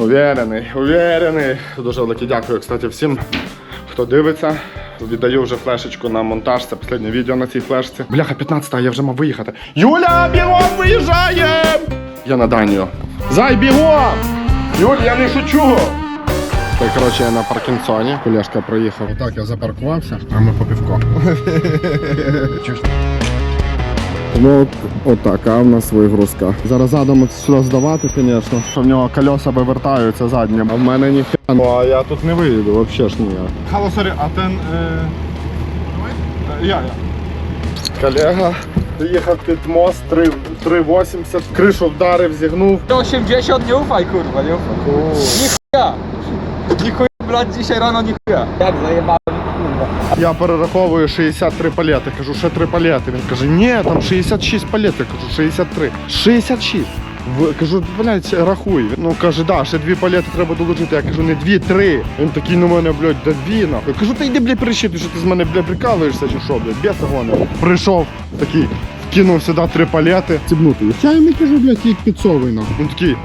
Уверений, уверений. Дуже велике дякую, кстати, всім, хто дивиться. Віддаю вже флешечку на монтаж. Це останнє відео на цій флешці. Бляха, 15 я вже мав виїхати. Юля, бігом виїжджаємо! Я на Данію. Зай, бігом! Юль, я не шучу! Так, коротше, я на Паркінсоні. Колешка проїхав. Отак я запаркувався, а ми по півко. Ну, от, от така в нас вигрузка. Зараз задом сюди здавати, звісно. Що в нього колеса вивертаються задні, а в мене ніхто. Ну, а я тут не виїду, взагалі ж ніяк. Хало, сорі, а ten... Е... Я, я. Колега їхав під мост 3 3,80, кришу вдарив, зігнув. 80 nie ufaj kurwa, nie ufaj. Nichuja! Nichuja, blać dzisiaj rano nichuja. Jak zajebałem kurwa. Я перераховую 63 палети. Кажу, ще 3 палети. Він каже, ні, там 66 палет. Я кажу, 63. 66. В- Кажу, блядь, рахуй. Ну каже, да, ще дві палети треба долучити. Я кажу, не дві, три. Він такий на мене, блядь, да дві нахуй. Кажу, та йди, блядь, пересчитуй, що ти з мене, блядь, прикалуєшся чи що, блядь, без огони. Прийшов такий, кинув сюди три палети. Цібнути їх. Я йому кажу, блядь, їх підсовуй нахуй. Він такий,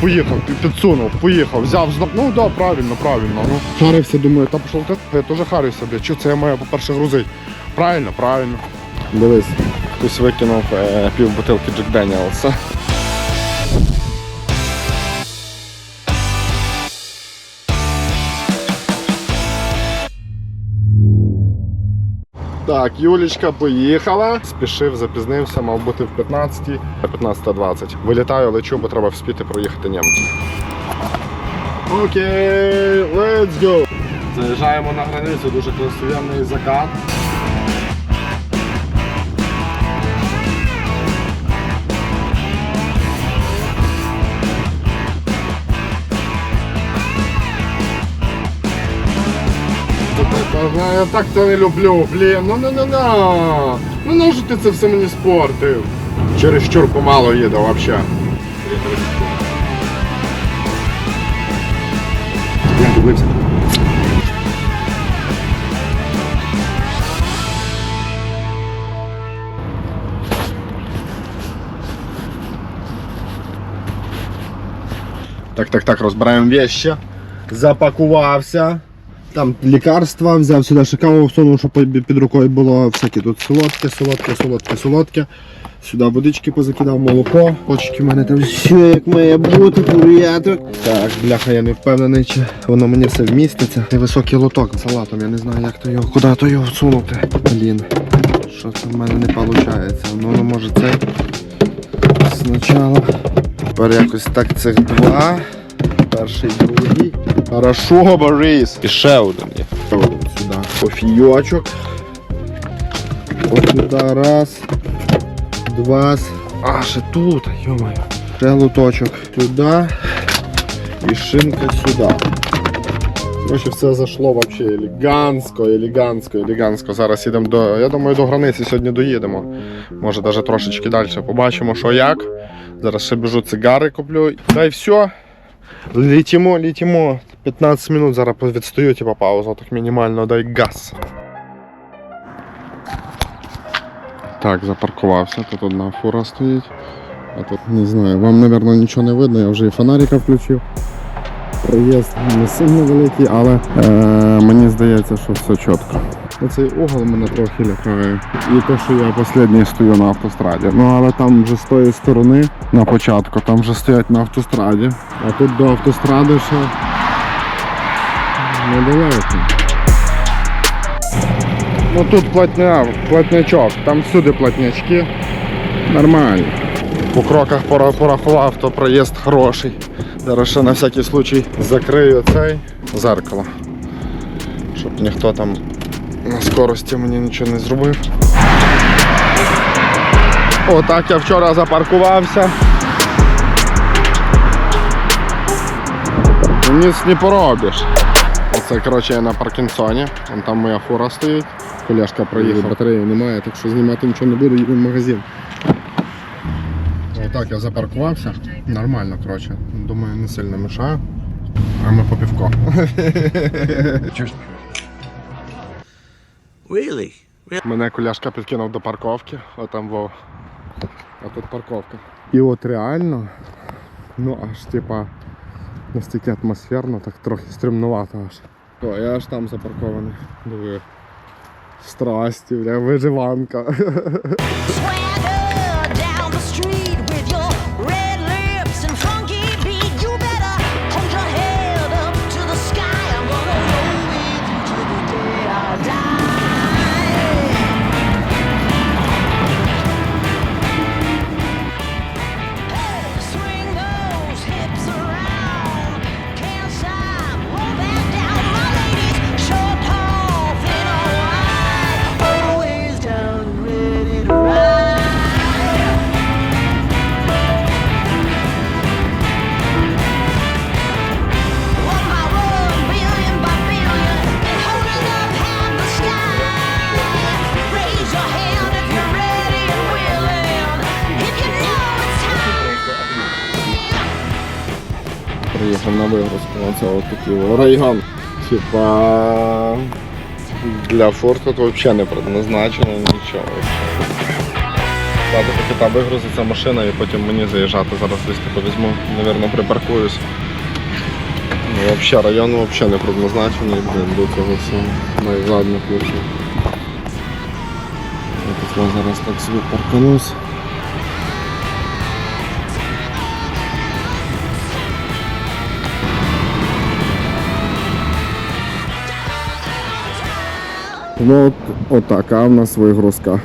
поїхав, підсунув, поїхав, взяв, знов. Ну да, правильно, правильно. Ну, харився, думаю, та пішов ти. Я теж харився, бля. Чи це я маю, по-перше, грузить. Правильно, правильно. Дивись, хтось викинув е, пів бутилки Джек Деніелса. Так, Юлічка поїхала. Спішив, запізнився, мав бути в 15-й, 15.20. Вилітаю, лечу, бо треба вспіти проїхати німців. Окей, let's go! Заїжджаємо на границю, дуже красивий закат. Я так це не люблю, блін, ну ну ну ну Ну нащо ти це все мені спортив? Через Чересчур помало їду дивився. Так, так, так, розбираємо вещи. Запакувався. Там лікарства, взяв сюди ще всунув, щоб під рукою було всякі тут солодке, солодке, солодке, солодке. Сюди водички позакидав, молоко. Очки в мене там все як має бути, порядок. Так, бляха, я не впевнений, чи воно мені все вміститься. Невисокий лоток з салатом, я не знаю, як то його, куди то його всунути. Блін, що це в мене не виходить. Ну, ну може це спочатку. Тепер якось так цих два. Перший, другий. Хорошо, Борис. І ще один є. Сюди кофійочок. Ось сюди раз. Два. А, ще тут, йомаю. Ще луточок сюди. І шинка сюди. Короче, все зайшло вообще елегантсько, елегантсько, елегантсько. Зараз їдемо до. Я думаю, до границі сьогодні доїдемо. Може навіть трошечки далі. Побачимо, що як. Зараз ще біжу цигари куплю. Та й все. Летимо, летимо. 15 минут зараз відстаю, типа пауза, так мінімально дай газ. Так, запаркувався, тут одна фура стоїть. А тут не знаю, вам, мабуть, нічого не видно, я вже і фонарика включив. Проїзд не сильно великий, але е, мені здається, що все чітко. Оцей угол мене трохи лякає. І те, що я останній стою на автостраді. Ну але там вже з тої сторони на початку, там вже стоять на автостраді. А тут до автостради ще недалеко. Ну тут платня, платнячок, там всюди платнячки. Нормально. По кроках порахував, то проїзд хороший. Зараз ще на всякий случай закрию цей зеркало. Щоб ніхто там на скорості мені нічого не зробив. Отак я вчора запаркувався. Ніц не поробиш. Оце, коротше, я на Паркінсоні. Вон там моя фура стоїть. Колешка проїхав. Батареї немає, так що знімати нічого не буду, їду в магазин. Отак я запаркувався. Нормально, коротше. Думаю, не сильно мішаю. А ми по півко. Really? Мене куляшка підкинув до парковки, отам во. А тут парковка. І от реально, ну аж типа Настільки атмосферно, так трохи стримнувато аж. О, я аж там запаркований. Диви. Страсті, бля, виживанка. Райган. Типа для форту то взагалі не предназначено нічого. Тато поки та вигрузиться машина і потім мені заїжджати. Зараз десь тако візьму, мабуть, припаркуюсь. Ну, взагалі, район взагалі не предназначений до цього всього. Найзадних ключів. Я зараз так собі парканусь. Ну от, отака в нас вигрузка.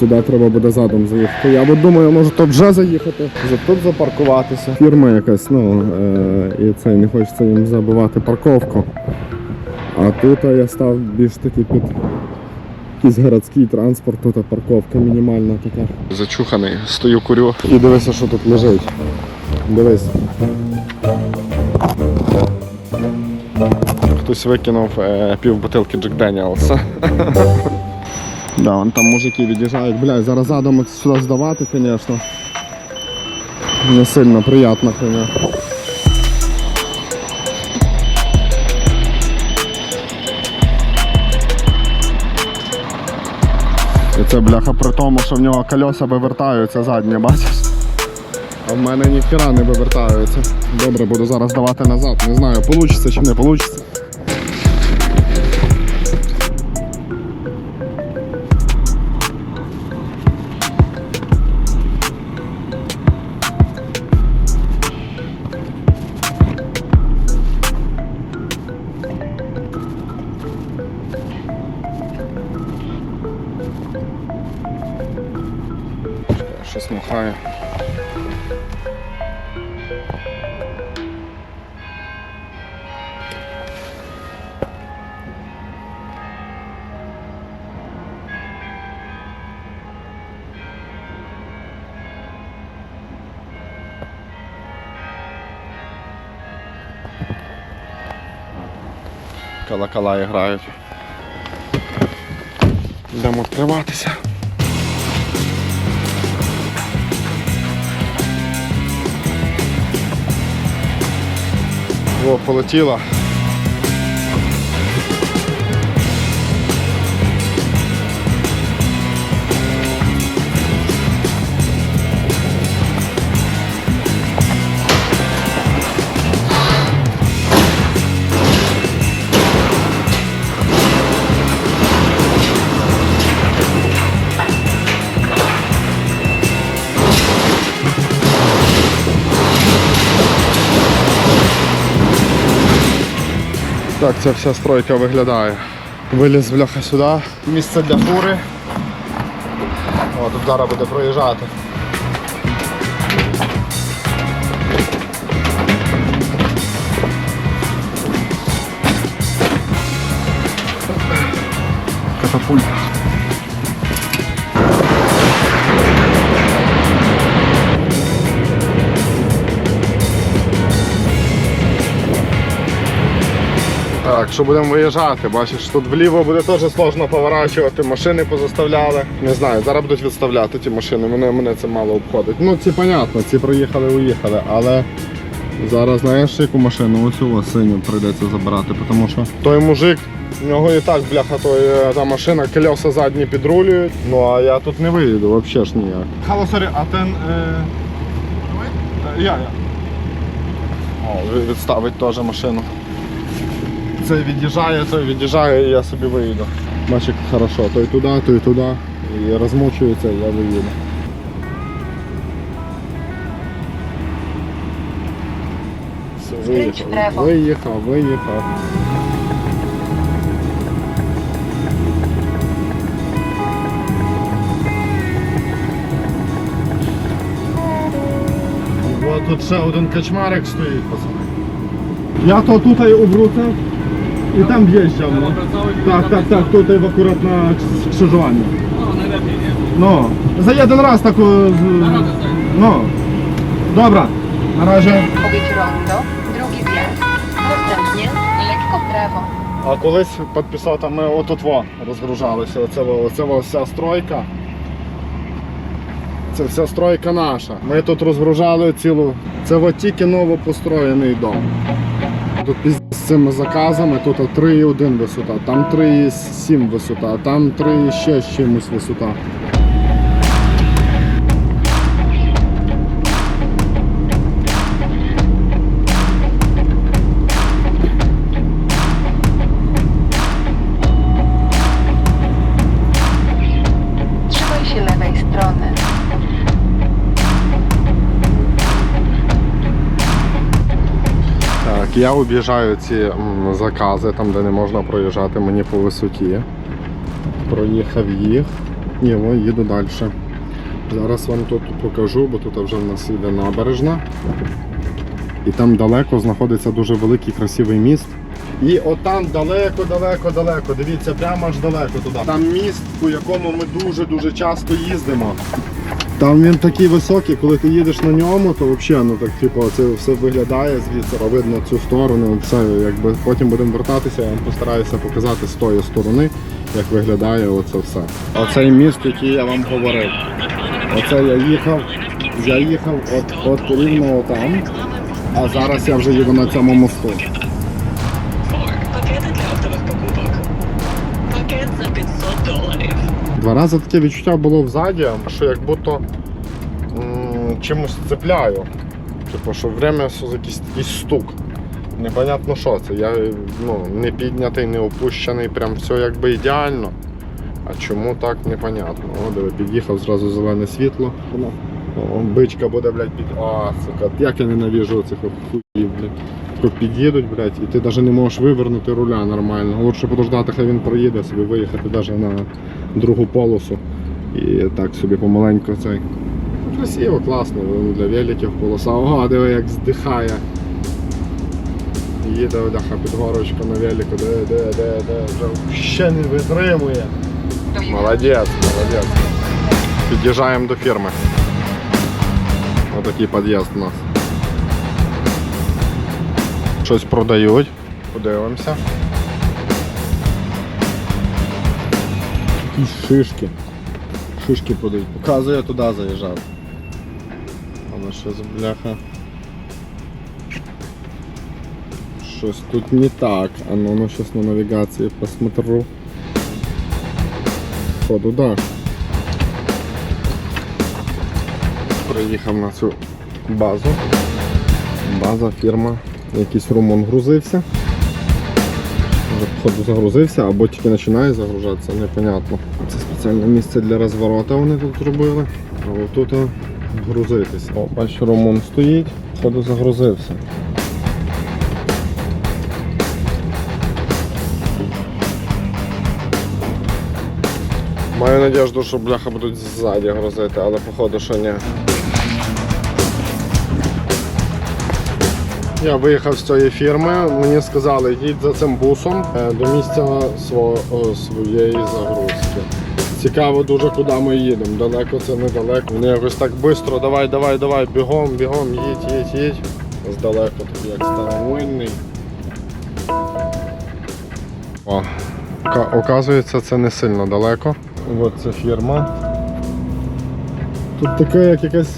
Сюди треба буде задом заїхати. Я от думаю, може тут вже заїхати, за- тут запаркуватися. Фірма якась, ну е- і це не хочеться їм забивати парковку. А тут я став більш таки під якийсь городський транспорт, тут парковка мінімальна така. Зачуханий, стою курю. І дивися, що тут лежить. Дивись. Хтось викинув е, пів бутилки Джек Деніелса. Да, вон там мужики від'їжджають. Бля, зараз задом сюди здавати, звісно. Не сильно приємно. І це бляха при тому, що в нього кольоса вивертаються задні, бачиш? А в мене ніхіра не вивертаються. Добре, буду зараз давати назад. Не знаю, вийде чи не вийде. Колокола грають. Йдемо відкриватися. О, полетіла. Так, ця вся стройка виглядає. Виліз бляха сюди. Місце для фури. О, тут зараз буде проїжджати. Катапульт. Так, що будемо виїжджати, бачиш, тут вліво буде теж сложно поворачувати, машини позаставляли. Не знаю, зараз будуть відставляти ті машини, мене, мене це мало обходить. Ну ці понятно, ці проїхали, уїхали, але зараз знаєш яку машину, оцю синю прийдеться забирати, тому що той мужик, в нього і так, бляха, той, е, та машина, колеса задні підрулюють, ну а я тут не виїду, взагалі ж ніяк. Halo, sorry, a ten... Y... Ja, ja. О, відставить теж машину. Цей від'їжджає, той від'їжджає і я собі виїду. Бачиш, як хорошо, той туди, той туди. І розмочується, і я виїду. Все, виїхав, виїхав, виїхав. О, тут ще один качмарик стоїть, пацани. Я то тут і обрутив і там в'їжджав. Ну. Так, так, так, тут tak. o, z- No. Dobra, na razie. Powiedz rondo, drugi wjazd. Następnie lekko w prawo. А колись підписав, ми во розгружалися. Во вся стройка. Це вся стройка наша. Ми тут розгружали цілу. Це от тільки новопостроєний дом. Тут пізд- з цими заказами тут 3,1 висота, там 3,7 висота, там 3 ще з чимось висота. Я об'їжджаю ці закази, там де не можна проїжджати мені по висоті. Проїхав їх. Ні, о, їду далі. Зараз вам тут покажу, бо тут вже в нас йде набережна. І там далеко знаходиться дуже великий красивий міст. І отам далеко, далеко, далеко. Дивіться, прямо аж далеко туди. Там міст, по якому ми дуже-дуже часто їздимо. Там він такий високий, коли ти їдеш на ньому, то взагалі ну так типу це все виглядає звідси, видно цю сторону. Все, якби потім будемо вертатися, я вам постараюся показати з тої сторони, як виглядає оце все. Оцей міст, який я вам говорив. Оце я їхав, я їхав от, от рівно отам, а зараз я вже їду на цьому мосту. Два рази таке відчуття було взаді, що як будто чимось цепляю. Типу, що время все якийсь такий стук. Непонятно що це. Я ну, не піднятий, не опущений, прям все якби ідеально. А чому так непонятно. О, диви, під'їхав зразу зелене світло. О, бичка буде, блядь, під. А, сука, як я ненавіжу цих от хуїв, блядь. Під'їдуть, блядь, і ти навіть не можеш вивернути руля нормально. Лучше подождати, хай він проїде, собі виїхати навіть на другу полосу. І так собі помаленьку цей. Ну, Красиво, класно, ну, для великів полоса. Ого, диви, як здихає. Їде Оляха під горочку на велику, де, де, де, де, вже ще не витримує. Молодець, молодець. Під'їжджаємо до фірми. Отакий під'їзд у нас. Щось продають. Подивимося. Якісь шишки. Шишки подають. Показує туди заїжджав. Але щось бляха. Щось тут не так. А ну, ну сейчас на навігації посмотрю. Походу, да. Приїхав на цю базу. База, фірма. Якийсь румун грузився. Вже походу загрузився або тільки починає загружатися, непонятно. Це спеціальне місце для розворота вони тут зробили. А отут а, грузитись. О, бачиш, румун стоїть, походу загрузився. Маю надіжду, що бляха будуть ззаді грузити, але походу, що ні. Я виїхав з цієї фірми, мені сказали, їдь за цим бусом е, до місця своєї загрузки. Цікаво дуже, куди ми їдемо. Далеко це недалеко. Вони якось так швидко, давай, давай, давай, бігом, бігом, їдь, їдь, їдь. Здалеко так як старовинний. О, оказується, це не сильно далеко. От це фірма. Тут така як якась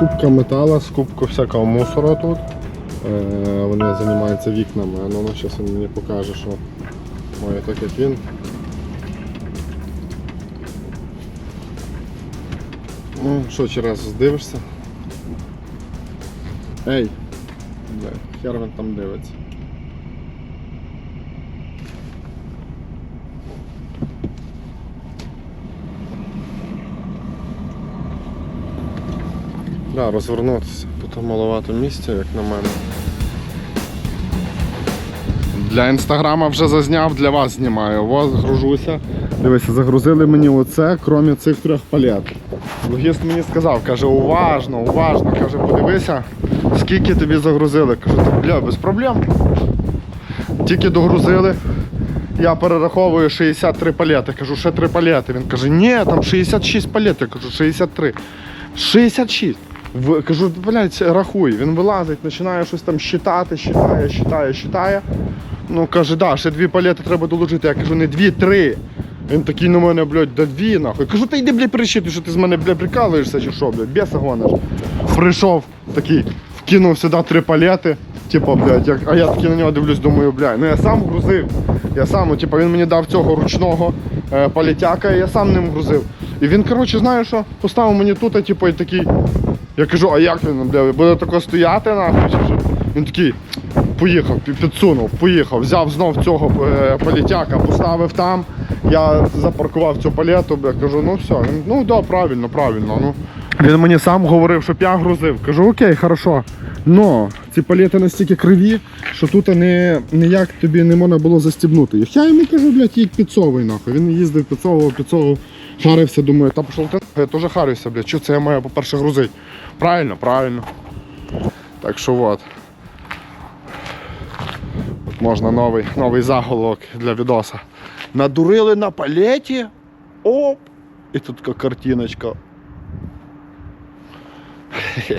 скупка металу, скупка всякого мусора тут. Е, вони займаються вікнами. Ну, ну, зараз він мені покаже, що має так як він. Ну, що, ще раз здивишся? Ей, хер він там дивиться. Да, розвернутися. Тут маловато місця, як на мене. Для інстаграма вже зазняв, для вас знімаю. Ось гружуся. Дивися, загрузили мені оце, крім цих трьох палет. Логіст мені сказав, каже, уважно, уважно. Каже, подивися, скільки тобі загрузили. Кажу, «Та, бля, без проблем. Тільки догрузили. Я перераховую 63 палети. Кажу, ще 3 палети. Він каже, ні, там 66 палет. Я кажу, 63. 66. В, кажу, блядь, рахуй. Він вилазить, починає щось там щитати, щитає, щитає, щитає. Ну, каже, да, ще дві палети треба доложити. Я кажу, не дві, три. Він такий на мене, блядь, да дві нахуй. Кажу, та йди, блядь, пересчитуй, що ти з мене, блядь, прикалуєшся чи що, блядь, беса гониш. Прийшов такий, вкинув сюди три палети. Типа, блядь, як, а я такий на нього дивлюсь, думаю, блядь, ну я сам грузив. Я сам, ну, типа, він мені дав цього ручного е, палетяка, і я сам ним грузив. І він, коротше, знаєш що, поставив мені тут, типу, і такий. Я кажу, а як він, бля, буде тако стояти нахуй? Він такий, поїхав, підсунув, поїхав, взяв знов цього е, палітяка, поставив там. Я запаркував цю палету, бля, кажу, ну все, він, ну да, правильно, правильно. Ну. Він мені сам говорив, щоб я грузив. Кажу, окей, хорошо. Но ці палети настільки криві, що тут не, ніяк тобі не можна було застібнути їх. Я йому кажу, блядь, їдь підсовуй нахуй. Він їздив, підсовував, підсовував, харився, думаю, та пішов ти я теж харюся, блядь, що це я маю, по-перше, грузити. Правильно, правильно. Так що от. От можна новий, новий заголовок для відоса. Надурили на палеті. Оп! І тут така картиночка.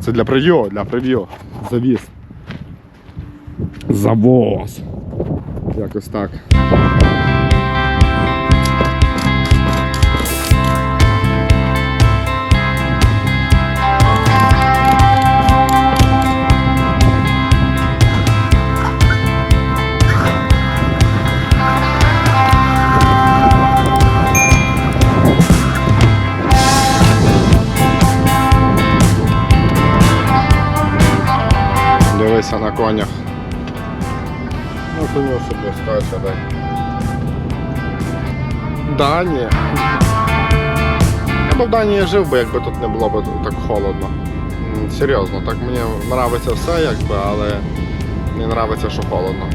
Це для прев'ю, для прев'ю. Завіз. Завоз. Якось так. Конях. Ну, коню собі скаче, дай. Данія. Я б в Данії жив би, якби тут не було б так холодно. Серйозно, так мені подобається все, якби, але мені подобається, що холодно.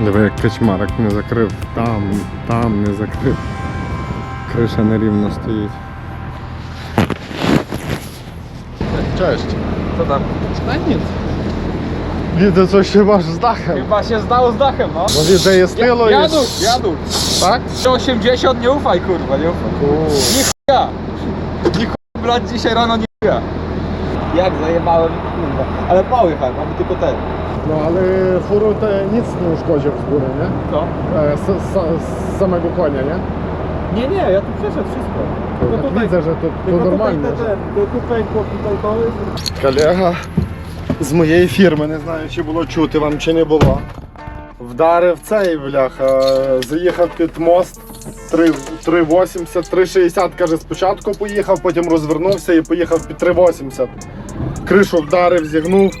Диви, як качмарик не закрив, там, там не закрив. Криша нерівно стоїть. Cześć. Co tam? Widzę, coś się masz z dachem. Chyba się zdało z dachem, no. No widzę, jest tylu Ja- Jaduch, jest... Tak? 180 nie ufaj, kurwa, nie ufaj. Kur- Nie chuja. Nie chuja, dzisiaj rano nie chuja. Jak zajebałem, kurwa. Ale połychałem, aby tylko ten. No ale furą te nic nie uszkodził w góry, nie? Co? E, z, z, z samego konia, nie? Nie, nie, ja tu przeszedł wszystko. Tylko Tak tutaj, widzę, że to, to tylko normalnie. tutaj, te, te, tylko tutaj, tutaj to jest. Kaliecha з моєї фірми, не знаю, чи було чути вам, чи не було. Вдарив цей бляха, заїхав під мост 3,80, 3,60, каже, спочатку поїхав, потім розвернувся і поїхав під 3,80. Кришу вдарив, зігнув.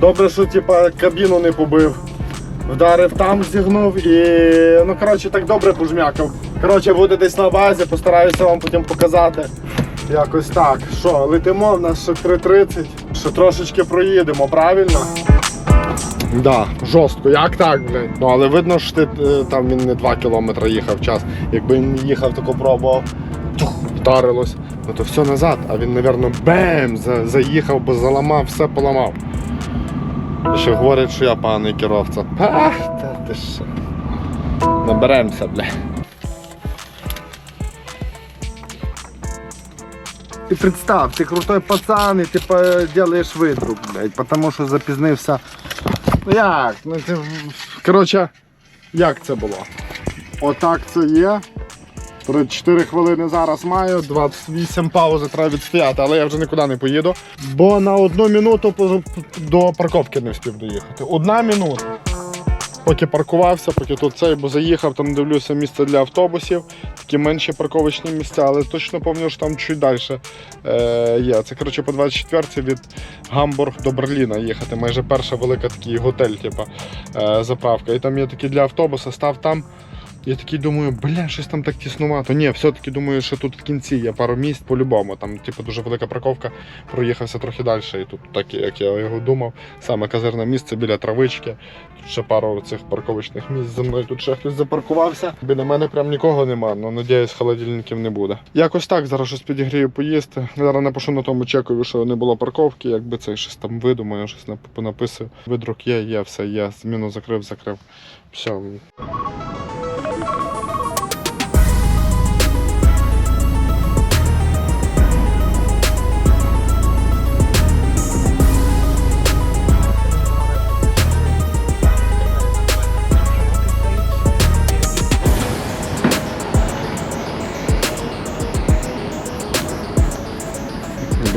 Добре, що типа кабіну не побив. Вдарив там, зігнув і ну коротше так добре пожмякав. Коротше, буде десь на базі, постараюся вам потім показати. Якось так. Що, летимо, в нас ще 3.30, ще трошечки проїдемо, правильно? Да, жорстко, як так, блядь? Ну але видно, що ти, е, там він не 2 кілометри їхав час. Якби він їхав, тако пробував, тух, вдарилось, ну то все назад, а він, напевно, бем, за- заїхав, бо заламав, все поламав. І ще говорять, що я поганий керовця. Ах, та ти що. Наберемося, бля. Ти представ, ти крутой пацан і ти по- делаєш видру, блядь, потому що запізнився. Ну як? Ну ти. Коротше, як це було? Отак це є. 4 хвилини зараз маю, 28 паузи треба відстояти, але я вже нікуди не поїду. Бо на одну минуту до парковки не встиг доїхати. Одна минута. Поки паркувався, поки тут цей, бо заїхав, там дивлюся місце для автобусів, такі менші парковочні місця, але точно пам'ятаю, що там чуть далі е, є. Це коротше по 24 від Гамбург до Берліна їхати. Майже перша велика такий готель, типу, е, заправка. І там є такі для автобуса, став там. Я такий думаю, бля, щось там так тіснувато. Ні, все-таки думаю, що тут в кінці є пару місць по-любому. Там, типу, дуже велика парковка, проїхався трохи далі. І тут, так як я його думав, саме казирне місце біля травички. Тут ще пару цих парковочних місць за мною. Тут ще хтось запаркувався. Біля мене прям нікого нема, але надіюсь, холодильників не буде. Якось так, зараз щось підігрію поїсти. Зараз напишу на тому чекові, що не було парковки, якби це щось там видумаю, щось нап- написую. Видрук є, є, все є. Зміну закрив, закрив. Все.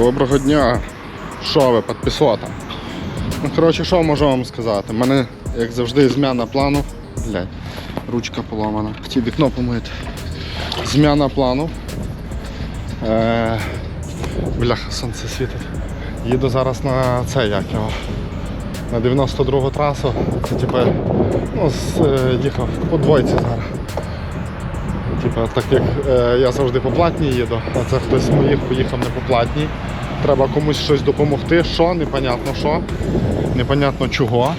Доброго дня. Що ви, підписота? Ну, коротше, що можу вам сказати? У мене, як завжди, зміна плану. Блядь, ручка поламана. Хотів вікно помити. Зміна плану. Е, бляха, сонце світить. Їду зараз на це, як його. На 92 трасу. Це типу, ну, з, е, їхав по двойці зараз. Типа, так як е, я завжди по платній їду, а це хтось з моїх поїхав не по платній. Треба комусь щось допомогти. Що, непонятно що, непонятно чого.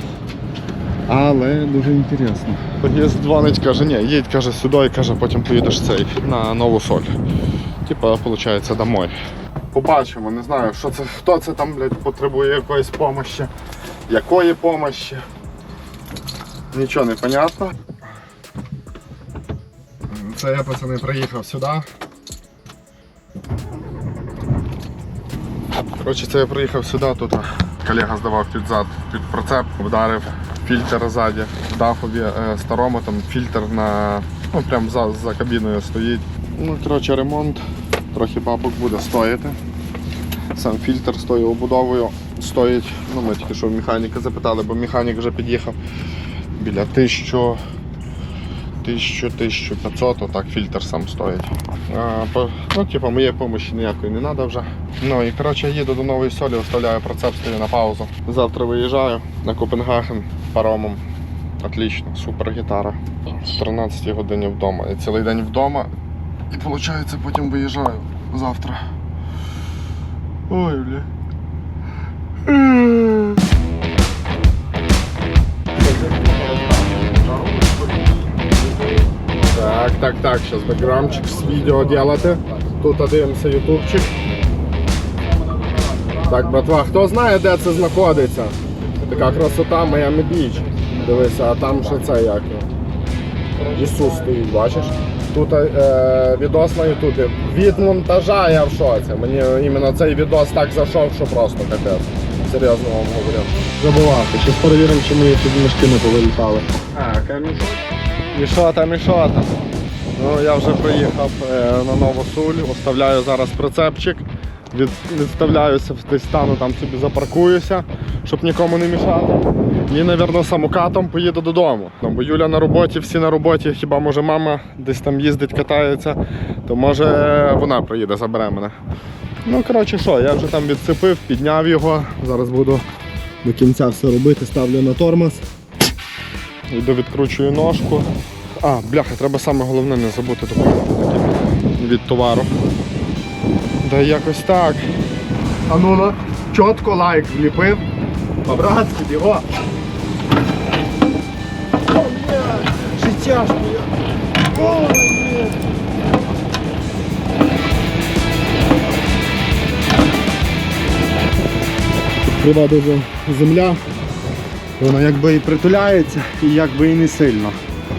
Але дуже інтересно. Є дзвонить, каже, ні, їдь каже, сюди і каже, потім поїдеш цей на нову соль. Типа, виходить, домой. Побачимо, не знаю, що це, хто це там, блядь, потребує якоїсь помощі. Якої помощі. Нічого не понятно. Це я пацани приїхав сюди. Коротше, це я приїхав сюди, тут колега здавав під зад, під прицеп, вдарив фільтр ззаді, в дахові е, старому, там фільтр на. Ну прям за, за кабіною стоїть. Ну, коротше, ремонт, трохи бабок буде стоїти. Сам фільтр з тою обудовою стоїть. Ну, ми тільки що в механіка запитали, бо механік вже під'їхав біля 1000 1000-1500, отак фільтр сам стоїть. А, по, ну, типу, моєї допомоги ніякої не треба вже. Ну і коротше їду до нової солі, оставляю процеп, стою на паузу. Завтра виїжджаю на Копенгаген паромом. Отлично, супер гітара. В 13 годині вдома. Я цілий день вдома. І виходить, потім виїжджаю завтра. Ой, бля. Так, так, сейчас бэкграундчик с видео делати. Тут дивимося ютубчик. Так, братва, хто знає, де це знаходиться? Така красота Майами Біч. Дивися, а там ще це як. Ісус стоїть, бачиш? Тут е, відос на Ютубі. Від монтажа я в шоці. Мені іменно цей відос так зайшов, що просто капець. Серйозно вам говорю. Забувати. Зараз перевіримо, чи мої тут мішки не повилітали. А, камішок. І що там, і що там? Ну, я вже приїхав е, на Нову Суль, оставляю зараз прицепчик, від, відставляюся, десь стану там собі запаркуюся, щоб нікому не мішати. І, мабуть, самокатом поїду додому. Ну, бо Юля на роботі, всі на роботі, хіба може мама десь там їздить, катається, то може вона приїде, забере мене. Ну, коротше, що, я вже там відцепив, підняв його. Зараз буду до кінця все робити, ставлю на тормоз. Йду відкручую ножку. А, бляха, треба саме головне не забути документи від товару. Да якось так. А ну на чітко лайк вліпив. По-братськи, його. Життя ж моє. Крива дуже земля. Вона якби і притуляється, і якби і не сильно.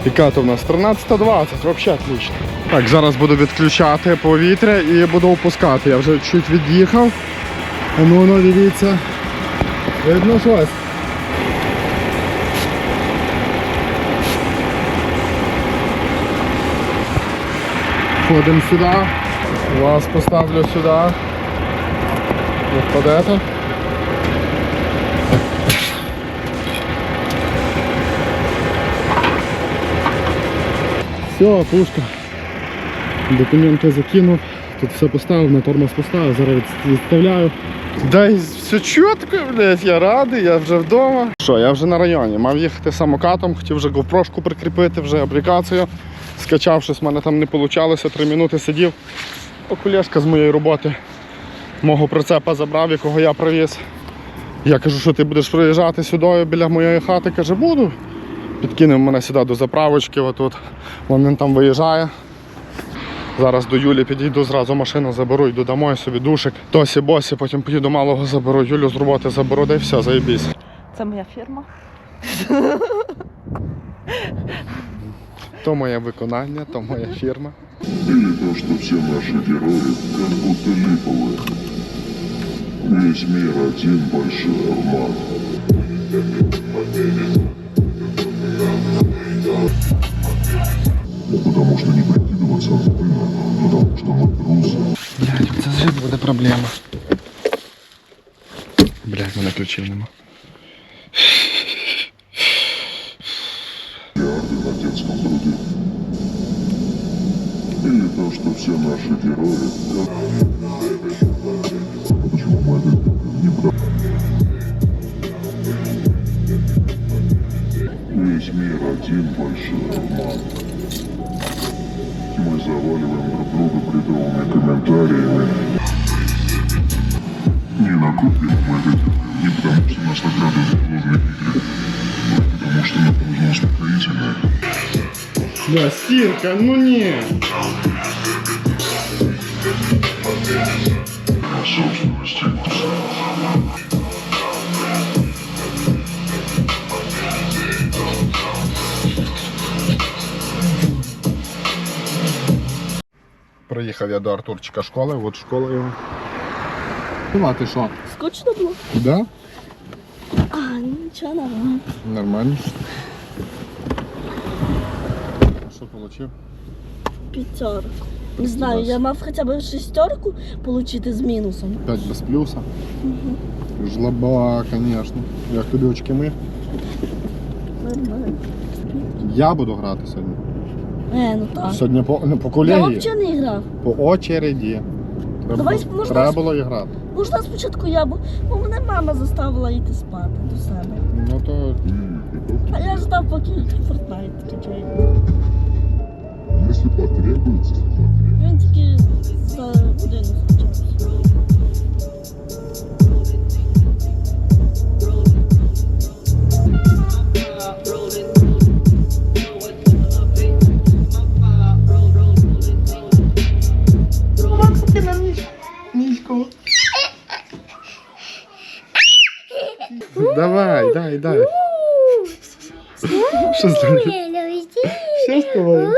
Яка то в нас 13.20, взагалі отлично. Так, зараз буду відключати повітря і буду опускати. Я вже чуть від'їхав. Ну, ну дивіться. Видно щось. Ходимо сюди. Вас поставлю сюди. Не впадете. Все, пушка. Документи закинув. Тут все поставив, на тормоз поставив, зараз відставляю. Да і все чітко, блядь, я радий, я вже вдома. Що, я вже на районі. Мав їхати самокатом, хотів вже GoPro-шку прикріпити, вже аплікацію. Скачав щось, в мене там не вийшло, три минути сидів. Окулешка з моєї роботи мого прицепа забрав, якого я привіз. Я кажу, що ти будеш приїжджати сюди біля моєї хати. Каже, буду. Підкинув мене сюди до заправочки, отут. Вон він там виїжджає. Зараз до Юлі підійду, зразу машину заберу, йду домой, собі душик. Тосі босі, потім поїду малого заберу, Юлю з роботи заберу, де все, заєбісь. Це моя фірма. То моє виконання, то моя фірма. Или то, что все наши герои как будто липовые. Весь мир один большой обман. Потому что не прикидываться нужно, потому что мы трусы. Блядь, це вже буде проблема. Блядь, мене ключів нема. Миллиарды на детском труде. Или то, что все наши герои Бля, стирка, ну ні. собственности. Приїхав я до Артурчика школи, от школа його. Ну, а ти що? Скучно було? Да? А, нічого нормально. Нормально. Що отримав? П'ятерку. Не знаю, я мав хоча б шестерку отримати з мінусом. 5 без плюса. Жлоба, звісно. Як тобі очки ми? Нормально. Я буду грати сьогодні. Е, ну так. Сьогодні по, ну, по Я взагалі не грав. По очереді. Треба, Давай, було- можна треба було і грати. Можна спочатку я, бо, бо мене мама заставила йти спати до себе. Ну то А я ждав, поки Fortnite качає. Если потребуется, Він тільки за годину скачався. давай, дай, дай. Що з тобою? Що з тобою?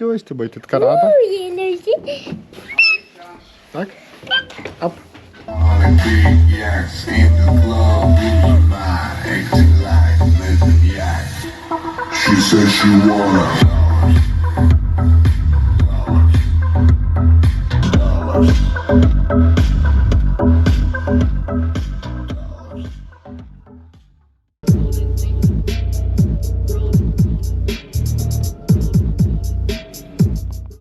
Що з тобою? Ти така рада? Так? Ап. she said she wanna.